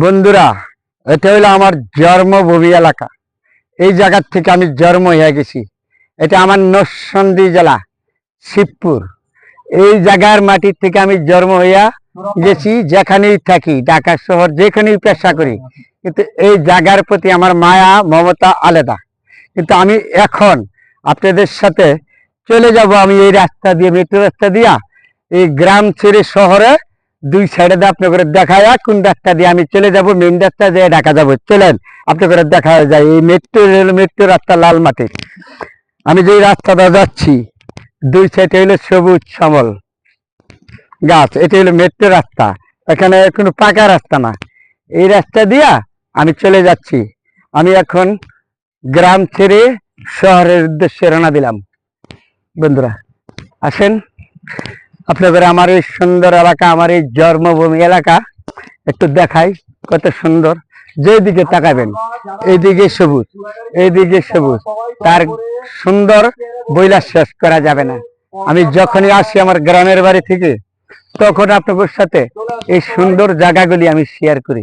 বন্ধুরা, এটা হলো আমার জন্মভূমি এলাকা। এই জায়গার থেকে আমি জন্ম হয়ে গেছি। এটা আমার নরসন্দী জেলা, শিবপুর। এই জায়গার মাটির থেকে আমি জন্ম হইয়া গেছি, যেখানেই থাকি, ঢাকা শহর, যেখানেই পেশা করি। কিন্তু এই জায়গার প্রতি আমার মায়া, মমতা আলাদা। কিন্তু আমি এখন আপনাদের সাথে চলে যাব, আমি এই রাস্তা দিয়ে, মেট্রো রাস্তা দিয়া, এই গ্রাম ছেড়ে শহরে দুই সাইডে দিয়ে আপনাকে দেখায় কোন রাস্তা দিয়ে আমি চলে যাব মেন রাস্তা দিয়ে ঢাকা যাব। চলেন, আপনাকে দেখা যায় এই মেট্রো রেল মেট্রো রাস্তা লাল মাটি আমি যে রাস্তাটা যাচ্ছি, দুই সাইডে হলো সবুজ সমল গাছ, এটা হলো মেট্রো রাস্তা। এখানে কোনো পাকা রাস্তা না। এই রাস্তা দিয়া আমি চলে যাচ্ছি। আমি এখন গ্রাম ছেড়ে শহরের উদ্দেশ্যে রওনা দিলাম। বন্ধুরা, আসেন। আপনাদের আমার এই সুন্দর এলাকা, আমার এই জন্মভূমি এলাকা, একটু দেখাই কত সুন্দর। যেদিকে তাকাবেন, এইদিকে সবুজ এইদিকে সবুজ। তার সুন্দর বইলা শেষ করা যাবে না। আমি যখনই আসি আমার গ্রামের বাড়ি থেকে, তখন আপনাদের সাথে এই সুন্দর জায়গাগুলি আমি শেয়ার করি,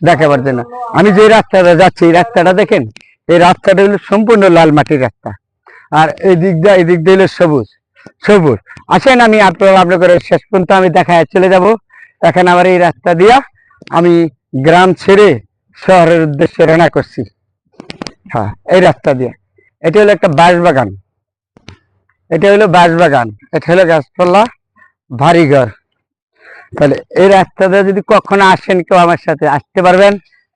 দেখাবার জন্য। আমি যে রাস্তাটা যাচ্ছি, এই রাস্তাটা দেখেন, এই রাস্তাটা হলো সম্পূর্ণ লাল মাটির রাস্তা। আর এই দিক দিয়ে, এই দিক দিয়ে হলো সবুজ। সবুজ। আসেন, আমি আপনার আপনাদের শেষ পর্যন্ত আমি দেখায় চলে যাব। এখন আবার এই রাস্তা দিয়া আমি গ্রাম ছেড়ে শহরের উদ্দেশ্যে রওনা করছি। হ্যাঁ এই রাস্তা দিয়ে। এটা হলো একটা বাঁশ বাগান এটা হলো বাঁশ বাগান এটা হলো গাছপালা ভারী ঘর তাহলে এই রাস্তা দিয়ে যদি কখনো আসেন কেউ আমার সাথে, আসতে পারবেন।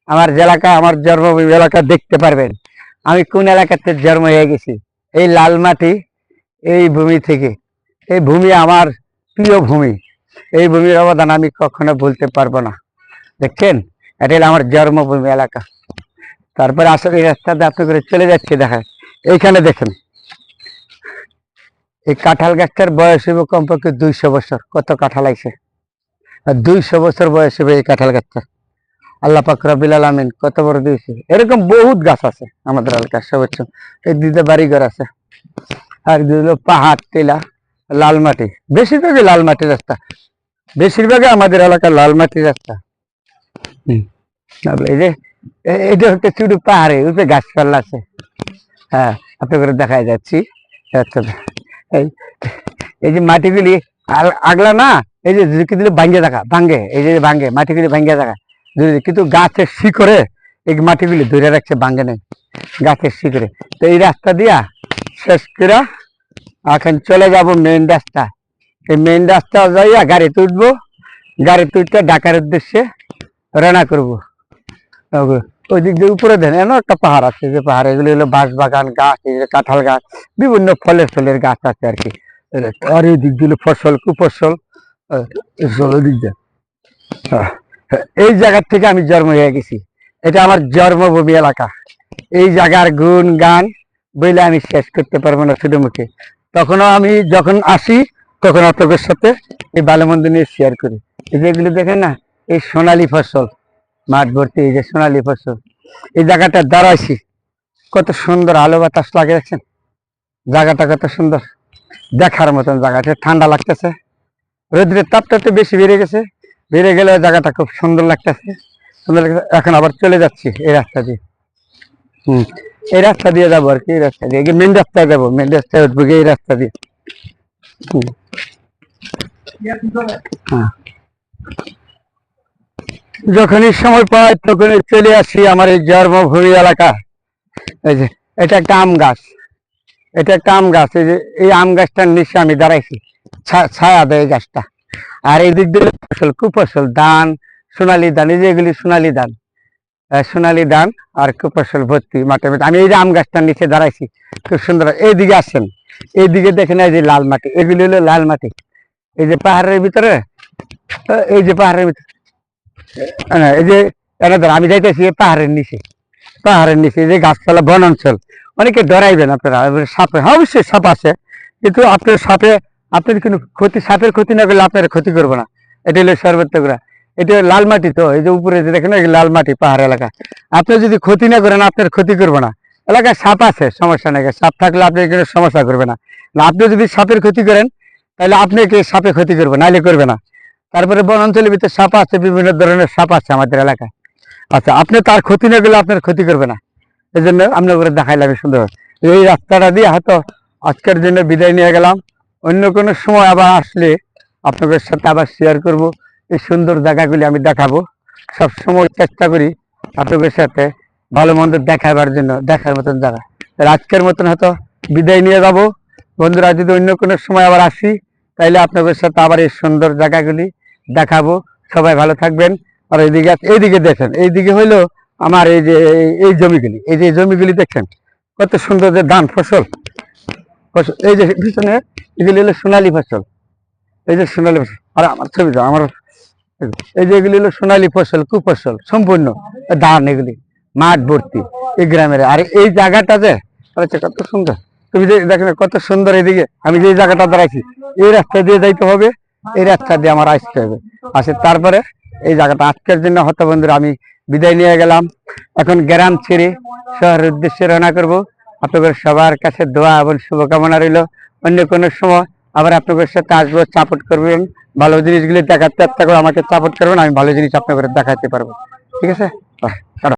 আমার এলাকা আমার জন্মভূমি এলাকা দেখতে পারবেন। আমি কোন এলাকাতে জন্ম হয়ে গেছি? এই লাল মাটি এই ভূমি থেকে। এই ভূমি আমার প্রিয় ভূমি। এই ভূমির অবদান আমি কখনো ভুলতে পারব না। দেখছেন এটা হলো আমার জন্মভূমি এলাকা। তারপরে আসলে এই রাস্তাতে আপনি করে চলে যাচ্ছে, দেখায়। এইখানে দেখেন, এই কাঁঠাল গাছটার বয়স হইব কমপক্ষে দুইশো বছর। কত কাঁঠাল আর দুইশো বছর বয়স হবে এই কাঁঠাল গাছটা। আল্লাহ পাক রবিল আলমিন কত বড় দিয়েছে। এরকম বহুত গাছ আছে আমাদের এলাকার সর্বোচ্চ। এই দিতে বাড়িঘর আছে। আর দিল পাহাড় টিলা লাল মাটি। বেশিরভাগই লাল মাটির রাস্তা। বেশিরভাগই আমাদের এলাকার লাল মাটির রাস্তা। এই যে এটা হচ্ছে শুধু পাহাড়ে উপরে গাছপালা আছে। হ্যাঁ আপনি করে দেখা যাচ্ছি। আচ্ছা, এই যে মাটিগুলি আগলা না এই যে ঝুঁকি দিলে ভাঙ্গে দেখা ভাঙ্গে এই যে ভাঙ্গে মাটিগুলি ভাঙ্গে দেখা কিন্তু গাছের শিকড়ে এই মাটিগুলি ধরে রাখছে ভাঙ্গে নেই। গাছের শিকড়ে। তো এই রাস্তা দিয়া শেষ করে এখন চলে যাব মেইন রাস্তা এই মেইন রাস্তা যাইয়া গাড়ি তুলবো। গাড়ি তুলতে ঢাকার উদ্দেশ্যে রানা করব। ওই দিক দিয়ে উপরে দেন, এমন একটা পাহাড় আছে যে পাহাড়, এগুলো হলো বাঁশ বাগান গাছ কাঁঠাল গাছ, বিভিন্ন ফলের ফলের গাছ আছে আর কি। আর এই দিক দিল ফসল, কুফসল ওই দিক দিয়ে। এই জায়গার থেকে আমি জন্ম হয়ে গেছি। এটা আমার জন্মভূমি এলাকা। এই জায়গার গুণ গান বইলে আমি শেষ করতে পারব না শুধু মুখে তখনও আমি যখন আসি, তখন আপনাদের সাথে এই বালমন্দ নিয়ে শেয়ার করি। এই যে এগুলো দেখেন না, এই সোনালী ফসল, মাঠ ভর্তি, এই যে সোনালী ফসল, এই জায়গাটা দাঁড়াইছি। কত সুন্দর আলো বাতাস লাগে, দেখছেন? জায়গাটা কত সুন্দর। দেখার মতন জায়গাটা ঠান্ডা লাগতেছে। রোদ্রের তাপটা একটু বেশি বেড়ে গেছে। বেড়ে গেলে জায়গাটা খুব সুন্দর লাগতেছে। সুন্দর। এখন আবার চলে যাচ্ছি এই রাস্তা দিয়ে। হম। এই রাস্তা দিয়ে যাব আর কি, এই রাস্তা দিয়ে। মেন রাস্তায় যাব মেন রাস্তায় উঠবো এই রাস্তা দিয়ে। হ্যাঁ। যখনই সময় পাই তখনই চলে আসি আমার এই জন্মভূমি এলাকা। এই যে, এটা একটা আম গাছ। এটা একটা আম গাছ। এই যে, এই আম গাছটার নিচে আমি দাঁড়াইছি। ছায়া দেয় গাছটা। আর এই দিক দিয়ে ফসল কুফসল ধান, সোনালী ধান, এই যে এগুলি সোনালী ধান। সোনালী ধান আর কুফসল ভর্তি মাঠে। আমি এই যে আম গাছটার নিচে দাঁড়াইছি, খুব সুন্দর। এইদিকে আসেন, এইদিকে দেখেন এই যে লাল মাটি, এগুলি হলো লাল মাটি। এই যে পাহাড়ের ভিতরে এই যে পাহাড়ের ভিতরে এই যে আমি যাইতেছি পাহাড়ের নিচে। পাহাড়ের নিচে, এই যে গাছপালা বন অঞ্চল অনেকে ডরাইবেন আপনারা সাপে হ্যাঁ অবশ্যই সাপ আছে। কিন্তু আপনার সাপে, আপনার কোনো ক্ষতি, সাপের ক্ষতি না করলে আপনার ক্ষতি করব না। এটা হলো সর্বত্রগুলা এটা লাল মাটি তো, এই যে উপরে যে দেখেন লাল মাটি, পাহাড় এলাকা। আপনি যদি ক্ষতি না করেন, আপনার ক্ষতি করব না। এলাকায় সাপ আছে, সমস্যা নেই সাপ থাকলে আপনি কোনো সমস্যা করবে না। আপনি যদি সাপের ক্ষতি করেন, তাহলে আপনি আপনাকে সাপে ক্ষতি করবে, নাইলে করবে না। তারপরে বনাঞ্চলের ভিতরে সাপ আছে, বিভিন্ন ধরনের সাপ আছে আমাদের এলাকায়। আচ্ছা আপনি তার ক্ষতি না গেলে আপনার ক্ষতি করবে না। এই জন্য আপনার করে দেখাইলাম সুন্দর। এই রাস্তাটা দিয়ে হয়তো আজকের জন্য বিদায় নিয়ে গেলাম। অন্য কোনো সময় আবার আসলে আপনাদের সাথে আবার শেয়ার করব। এই সুন্দর জায়গাগুলি আমি দেখাবো। সব সময় চেষ্টা করি আপনাদের সাথে ভালো মন্দ দেখাবার জন্য, দেখার মতন জায়গা। আজকের মতন হয়তো বিদায় নিয়ে যাব। বন্ধুরা, যদি অন্য কোনো সময় আবার আসি, তাইলে আপনাদের সাথে আবার এই সুন্দর জায়গাগুলি দেখাবো। সবাই ভালো থাকবেন। আর এইদিকে এইদিকে দেখেন, এইদিকে হইল আমার এই যে, এই- জমিগুলি। এই যে জমিগুলি দেখেন, কত সুন্দর যে ধান ফসল। ফসল, এই যে পিছনে, এগুলি হলো সোনালী ফসল। এই যে সোনালী ফসল। আর আমার ছবি আমার এই যে এগুলি হলো সোনালী ফসল, কুফসল, সম্পূর্ণ ধান এগুলি, মাঠ ভর্তি এই গ্রামের। আর এই জায়গাটা যে কত সুন্দর। তুমি যে দেখো কত সুন্দর এদিকে, আমি যে জায়গাটা দাঁড়াইছি, এই রাস্তা দিয়ে যাইতে হবে, এই রাস্তা দিয়ে আমার আসতে হবে। আসে তারপরে এই জায়গাটা আজকের জন্য হত বন্ধুরা, আমি বিদায় নিয়ে গেলাম। এখন গ্রাম ছেড়ে শহরের উদ্দেশ্যে রওনা করব। আপনাদের সবার কাছে দোয়া এবং শুভকামনা রইল। অন্য কোনো সময় আবার আপনাদের সাথে আসব সাপোর্ট করবেন, ভালো জিনিসগুলি দেখার চেষ্টা করে, আমাকে সাপোর্ট করবেন, আমি ভালো জিনিস আপনাদের দেখাতে পারব ঠিক আছে।